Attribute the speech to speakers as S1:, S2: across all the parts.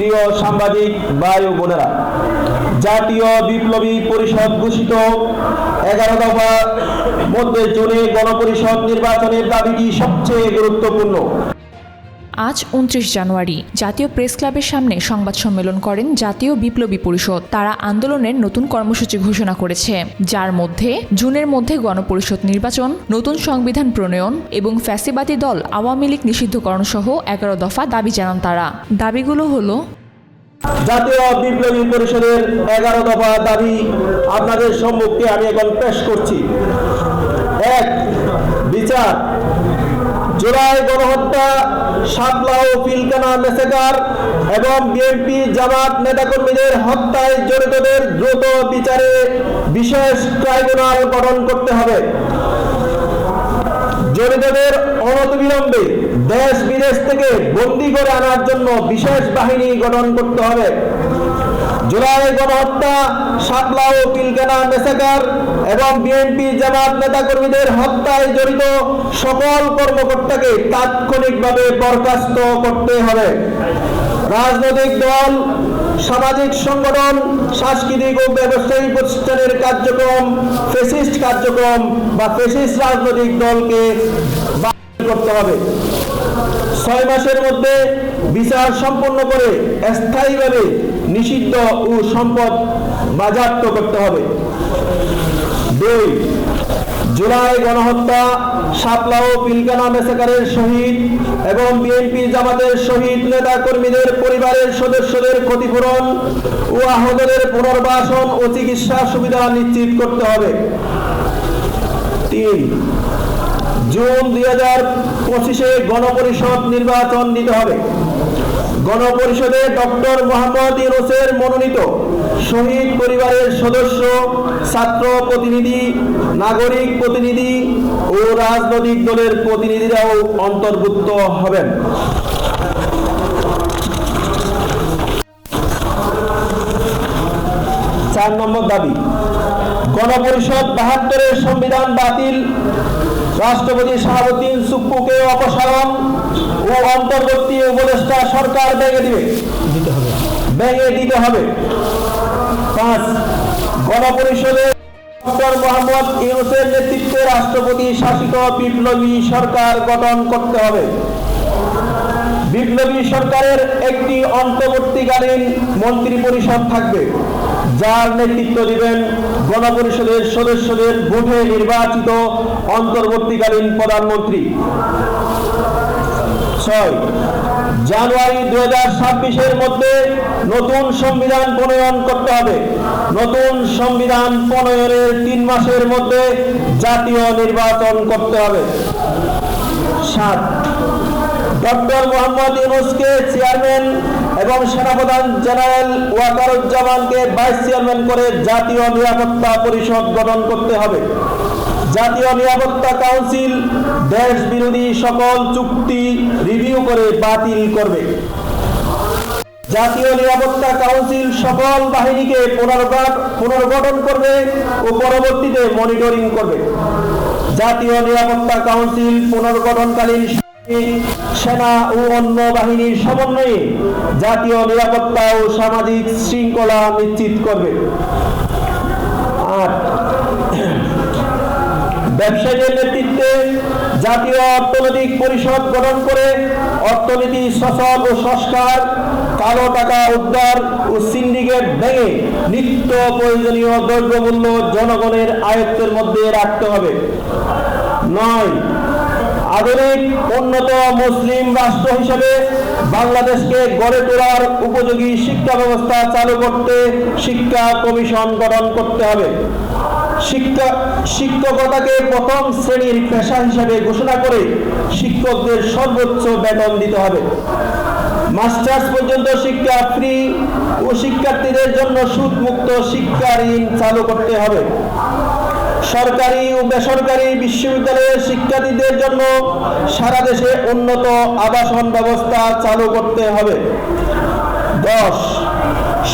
S1: প্রিয় সাংবাদিক ভাই ও বোনেরা, জাতীয় বিপ্লবী পরিষদ ঘোষিত এগারো দফা মধ্যে জুনে গণপরিষদ নির্বাচনের দাবিটি সবচেয়ে গুরুত্বপূর্ণ।
S2: আজ উনত্রিশ জানুয়ারি। জাতীয় প্রেস ক্লাবের সামনে সংবাদ সম্মেলন করেন জাতীয় বিপ্লবী পরিষদ। তারা আন্দোলনের নতুন কর্মসূচি ঘোষণা করেছে। যার মধ্যে জুনের মধ্যে গণপরিষদ নির্বাচন, নতুন সংবিধান প্রণয়ন এবং ফ্যাসিবাদী দল আওয়ামী লীগ নিষিদ্ধকরণ সহ এগারো দফা দাবি জানান তারা। দাবিগুলো হলো
S1: জাতীয় বিপ্লবী পরিষদের এগারো দফা দাবি আপনাদের সম্মুখে আমি এখন পেশ করছি। এক, বিচার। জুলাই গণহত্যা সাতলা ও পিলকানা মেসেকার এবং বিএনপি জামাত নেতাকর্মীদের হত্যায় জড়িতদের দ্রুত বিচারে বিশেষ ট্রাইব্যুনাল গঠন করতে হবে। জড়িতদের অনতিবিলম্বে দেশ বিদেশ থেকে বন্দি করে আনার জন্য বিশেষ বাহিনী গঠন করতে হবে। জুলাই গণহত্যা সাতলা ও পিলকানা মেসাকার এবং বিএনপি জামাত নেতাকর্মীদের হত্যায় জড়িত সকল কর্মকর্তাকে তাৎক্ষণিকভাবে বরখাস্ত করতে হবে। রাজনৈতিক দল, সামাজিক সংগঠন, সাংস্কৃতিক ও ব্যবসায়ী প্রতিষ্ঠানের কার্যক্রম, ফেসিস্ট কার্যক্রম বা ফেসিস্ট রাজনৈতিক দলকে করতে হবে। ছয় মাসের মধ্যে বিচার সম্পন্ন করে স্থায়ীভাবে নিষিদ্ধ ও সম্পদ বাজেয়াপ্ত করতে হবে। দুই, জুলাই গণহত্যা সাপলা ও পিলকানা মেসাকারের শহীদ এবং বিএনপি জামাতের শহীদ নেতা কর্মীদের পরিবারের সদস্যদের ক্ষতিপূরণ ও আহতদের পুনর্বাসন ও চিকিৎসা সুবিধা নিশ্চিত করতে হবে। তিন জুন দুই হাজার পঁচিশে গণপরিষদ নির্বাচন দিতে হবে। গণপরিষদে ডক্টর মোহাম্মদ ইউনুসের মনোনীত শহীদ পরিবারের সদস্য, ছাত্র প্রতিনিধি, নাগরিক প্রতিনিধি ও রাজনৈতিক দলের প্রতিনিধিরাও অন্তর্ভুক্ত হবেন। চার নম্বর দাবি, গণপরিষদ বাহাত্তরের সংবিধান বাতিল রাষ্ট্রপতি শাহাবুদ্দিন সুপ্পুকে অপসারণ ও অন্তর্বর্তী উপদেষ্টা সরকার ভেঙে দিবে। দিতে হবে। ভেঙে দিতে হবে। পাঁচ গণপরিষদে ডক্টর মোহাম্মদ ইউনুসের নেতৃত্বে রাষ্ট্রপতি শাসিত বিপ্লবী সরকার গঠন করতে হবে। বিপ্লবী সরকারের একটি অন্তর্বর্তীকালীন মন্ত্রী পরিষদ থাকবে, যার নেতৃত্ব দিবেন গণপরিষদের সদস্যদের ভোটে নির্বাচিত অন্তর্বর্তীকালীন প্রধানমন্ত্রী। ছয়, জানুয়ারি দু হাজার মধ্যে নতুন সংবিধান প্রণয়ন করতে হবে। নতুন সংবিধান প্রণয়নের তিন মাসের মধ্যে জাতীয় নির্বাচন করতে হবে। সাত ডক্টর মোহাম্মদ ইউনুসকে চেয়ারম্যান এবং সেনাপ্রধান জেনারেল ওয়াকারুজ্জামানকে ভাইস চেয়ারম্যান করে জাতীয় নিরাপত্তা পরিষদ গঠন করতে হবে। জাতীয় নিরাপত্তা কাউন্সিল দেশ বিরোধী সকল চুক্তি রিভিউ করে বাতিল করবে। জাতীয় নিরাপত্তা কাউন্সিল সকল বাহিনীকে পুনর্গঠ, পুনর্গঠন করবে ও পরবর্তীতে মনিটরিং করবে। জাতীয় নিরাপত্তা কাউন্সিল পুনর্গঠনকালীন সেনা ও অন্য বাহিনীর সমন্বয়ে জাতীয় নিরাপত্তা ও সামাজিক শৃঙ্খলা নিশ্চিত করবে। আট। ব্যবসায়ীদের নেতৃত্বে জাতীয় অর্থনৈতিক পরিষদ গঠন করে অর্থনীতি সচল ও সংস্কার, কালো টাকা উদ্ধার ও সিন্ডিকেট ভেঙে নিত্য প্রয়োজনীয় দ্রব্যমূল্য জনগণের আয়ত্তের মধ্যে রাখতে হবে। নয়। আধুনিক, উন্নত মুসলিম রাষ্ট্র হিসেবে বাংলাদেশকে গড়ে তোলার উপযোগী শিক্ষা ব্যবস্থা চালু করতে শিক্ষা কমিশন গঠন করতে হবে। শিক্ষা, শিক্ষকতাকে প্রথম শ্রেণির পেশা হিসেবে ঘোষণা করে শিক্ষকদের সর্বোচ্চ বেতন দিতে হবে। মাস্টার্স পর্যন্ত শিক্ষা ফ্রি ও শিক্ষার্থীদের জন্য সুদমুক্ত শিক্ষা ঋণ চালু করতে হবে। সরকারি ও বেসরকারি বিশ্ববিদ্যালয়ের শিক্ষার্থীদের জন্য সারা দেশে উন্নত আবাসন ব্যবস্থা চালু করতে হবে। দশ,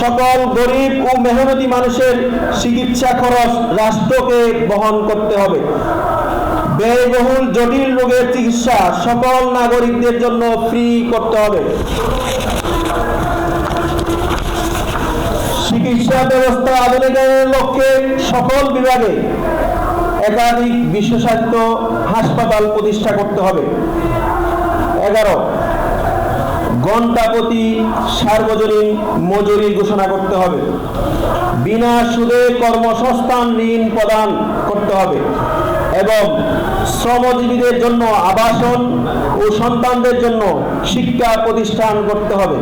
S1: সকল গরিব ও মেহনতি মানুষের চিকিৎসা খরচ রাষ্ট্রকে বহন করতে হবে। ব্যয়বহুল, জটিল রোগের চিকিৎসা সকল নাগরিকদের জন্য ফ্রি করতে হবে। চিকিৎসা ব্যবস্থা আধুনিকায়নের লক্ষ্যে সকল বিভাগে একাধিক বিশেষায়িত হাসপাতাল প্রতিষ্ঠা করতে হবে। এগারো ঘণ্টা প্রতি সার্বজনীন মজুরি ঘোষণা করতে হবে। বিনা সুদে কর্মসংস্থান ঋণ প্রদান করতে হবে এবং শ্রমজীবীদের জন্য আবাসন ও সন্তানদের জন্য শিক্ষা প্রতিষ্ঠান করতে হবে।